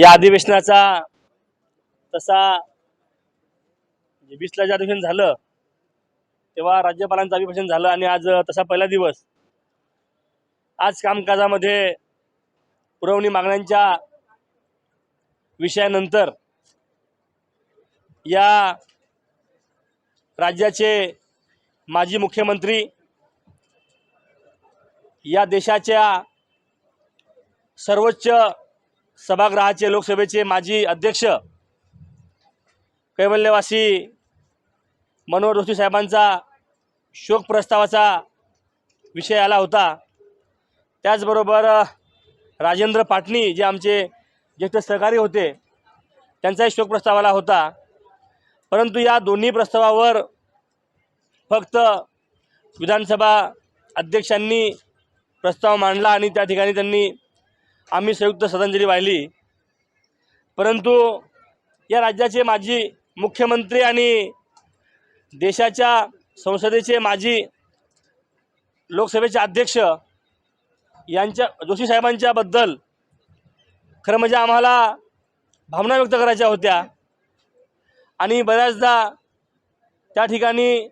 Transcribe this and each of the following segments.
या अधिवेशनाचा तसा वीसला जे अधिवेशन झालं तेव्हा राज्यपालांचं अभिभाषण झालं आणि आज तसा पहिला दिवस. आज कामकाजामध्ये पुरवणी मागण्यांच्या विषयानंतर या राज्याचे माजी मुख्यमंत्री या देशाच्या सर्वोच्च सभागृहाचे लोकसभेचे माजी अध्यक्ष कैवल्यवासी मनोहर जोशी साहेबांचा शोक प्रस्तावाचा विषय आला होता. त्याचबरोबर राजेंद्र पाटणी जे आमचे ज्येष्ठ सहकारी होते त्यांचाही शोक प्रस्ताव आला होता. परंतु या दोन्ही प्रस्तावावर फक्त विधानसभा अध्यक्षांनी प्रस्ताव मांडला आणि त्या ठिकाणी त्यांनी आम्ही संयुक्त श्रद्धांजली वाहिली. परंतु या राज्याचे माजी मुख्यमंत्री आणि देशाच्या संसदेचे माजी लोकसभेचे अध्यक्ष यांच्या जोशी साहेबांच्याबद्दल खरं म्हणजे आम्हाला भावना व्यक्त करायच्या होत्या. आणि बऱ्याचदा त्या ठिकाणी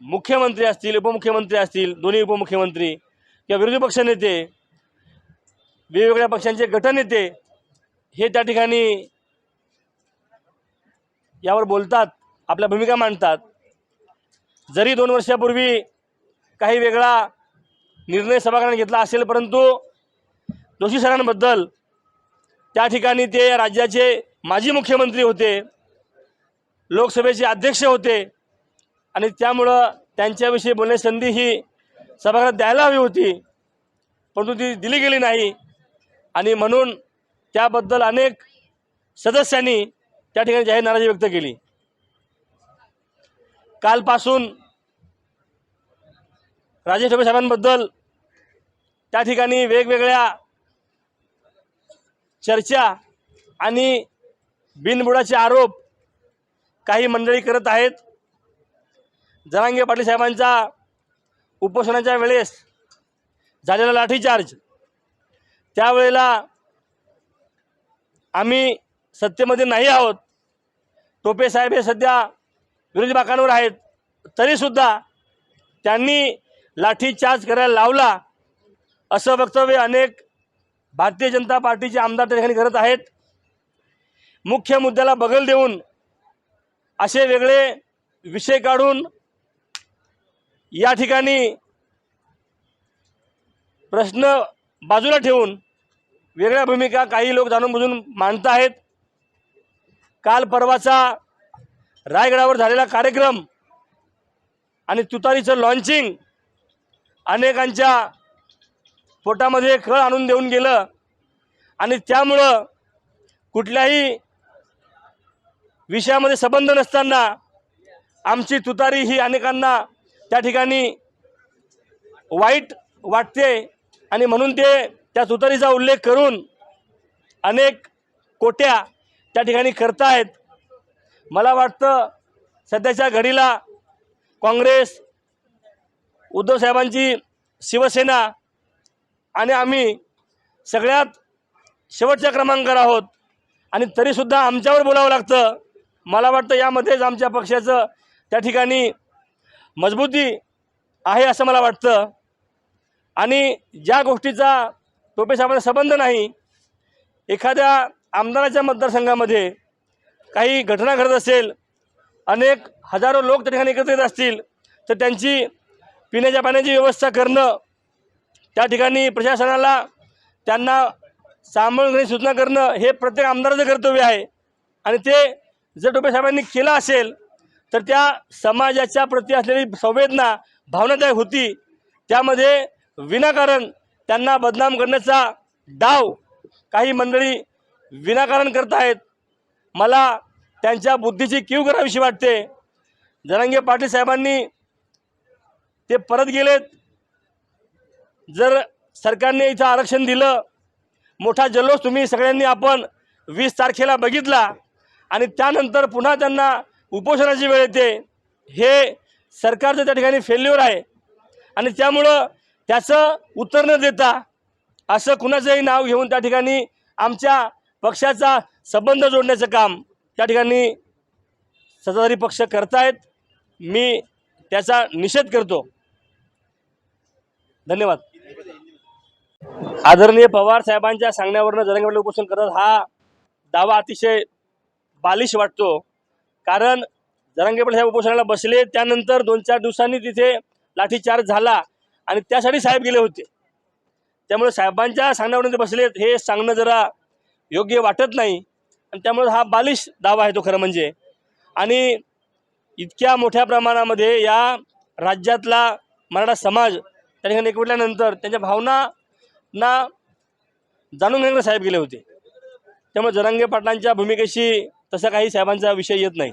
मुख्यमंत्री असतील उपमुख्यमंत्री असतील दोन्ही उपमुख्यमंत्री किंवा विरोधी पक्षनेते वेगवेगळ्या पक्षांचे गटनेते हे त्या ठिकाणी यावर बोलतात आपल्या भूमिका मांडतात. जरी दोन वर्षापूर्वी काही वेगळा निर्णय सभागृहाने घेतला असेल परंतु जोशी सरांबद्दल त्या ठिकाणी ते राज्याचे माजी मुख्यमंत्री होते लोकसभेचे अध्यक्ष होते आणि त्यामुळं त्यांच्याविषयी बोलण्याची संधी ही सभागृहात द्यायला हवी होती परंतु ती दिली गेली नाही. आणि म्हणून त्याबद्दल अनेक सदस्यांनी त्या ठिकाणी जाहीर नाराजी व्यक्त केली. कालपासून राजेश टोपे साहेबांबद्दल त्या ठिकाणी वेगवेगळ्या चर्चा आणि बिनबुडाचे आरोप काही मंडळी करत आहेत. जरांगे पाटील साहेबांचा उपोषणाच्या वेळेस झालेला लाठीचार्ज त्यावेळेला आम्ही सत्तेमध्ये नाही आहोत. टोपे साहेब हे सध्या विरोधी बाकांवर आहेत. तरीसुद्धा त्यांनी लाठीचार्ज करायला लावला असं वक्तव्य अनेक भारतीय जनता पार्टीचे आमदार त्या ठिकाणी करत आहेत. मुख्य मुद्द्याला बगल देऊन असे वेगळे विषय काढून या ठिकाणी प्रश्न बाजूला ठेवून वेगळ्या भूमिका काही लोक जाणून बुजून मांडत आहेत काल परवाचा रायगडावर झालेला कार्यक्रम आणि तुतारीचं लॉन्चिंग अनेकांच्या पोटामध्ये खळ आणून देऊन गेलं. आणि त्यामुळं कुठल्याही विषयामध्ये संबंध नसताना आमची तुतारी ही अनेकांना त्या ठिकाणी वाईट वाटते. आणि म्हणून ते त्या तुतारीचा उल्लेख करून अनेक कोट्या त्या ठिकाणी करतायत मला वाटतं सध्याच्या घडीला काँग्रेस उद्धवसाहेबांची शिवसेना आणि आम्ही सगळ्यात शेवटच्या क्रमांकावर आहोत. आणि तरीसुद्धा आमच्यावर बोलावं लागतं. मला वाटतं यामध्येच आमच्या पक्षाचं त्या ठिकाणी मजबूती आहे असं मला वाटतं. आणि ज्या गोष्टीचा टोपेसाहेबांना संबंध नाही. एखाद्या आमदाराच्या मतदारसंघामध्ये काही घटना घडत असेल अनेक हजारो लोक त्या ठिकाणी एकत्रित असतील तर त्यांची पिण्याच्या पाण्याची व्यवस्था करणं त्या ठिकाणी प्रशासनाला त्यांना सांभाळून घेण्याची सूचना करणं हे प्रत्येक आमदाराचं कर्तव्य आहे. आणि ते जर टोपे साहेबांनी केलं असेल तर त्या समाजाच्या प्रती असलेली संवेदना भावनादायक होती. त्यामध्ये विनाकारण त्यांना बदनाम करण्याचा डाव काही मंडळी विनाकारण करत आहेत. मला त्यांच्या बुद्धीची कीव करावीशी वाटते. जरांगे पाटील साहेबांनी ते परत गेलेत. जर सरकारने इथं आरक्षण दिलं मोठा जल्लोष तुम्ही सगळ्यांनी आपण वीस तारखेला बघितला आणि त्यानंतर पुन्हा त्यांना उपोषणाची वेळ येते. हे सरकारचं त्या ठिकाणी फेल्युअर आहे. आणि त्यामुळं त्याचं उत्तर न देता असं कुणाचंही नाव घेऊन त्या ठिकाणी आमच्या पक्षाचा संबंध जोडण्याचं काम त्या ठिकाणी सत्ताधारी पक्ष करतायत. मी त्याचा निषेध करतो. धन्यवाद. आदरणीय पवार साहेबांच्या सांगण्यावरनं जरंगे उपोषण करत हा दावा अतिशय बालिश वाटतो. कारण जरांगे साहेब उपोषणाला बसले त्यानंतर दोन चार दिवसांनी तिथे लाठीचार्ज झाला. आणि त्यासाठी साहेब गेले होते. त्यामुळे साहेबांच्या सांगण्यावरून ते बसलेत. हे सांगणं जरा योग्य वाटत नाही. आणि त्यामुळे हा बालिश दावा आहे तो खरं म्हणजे. आणि इतक्या मोठ्या प्रमाणामध्ये या राज्यातला मराठा समाज त्या ठिकाणी एकवटल्यानंतर त्यांच्या भावना ना जाणून घेण्याकडे साहेब गेले होते. त्यामुळे जरांगे पाटलांच्या भूमिकेशी तसा काही साहेबांचा विषय येत नाही.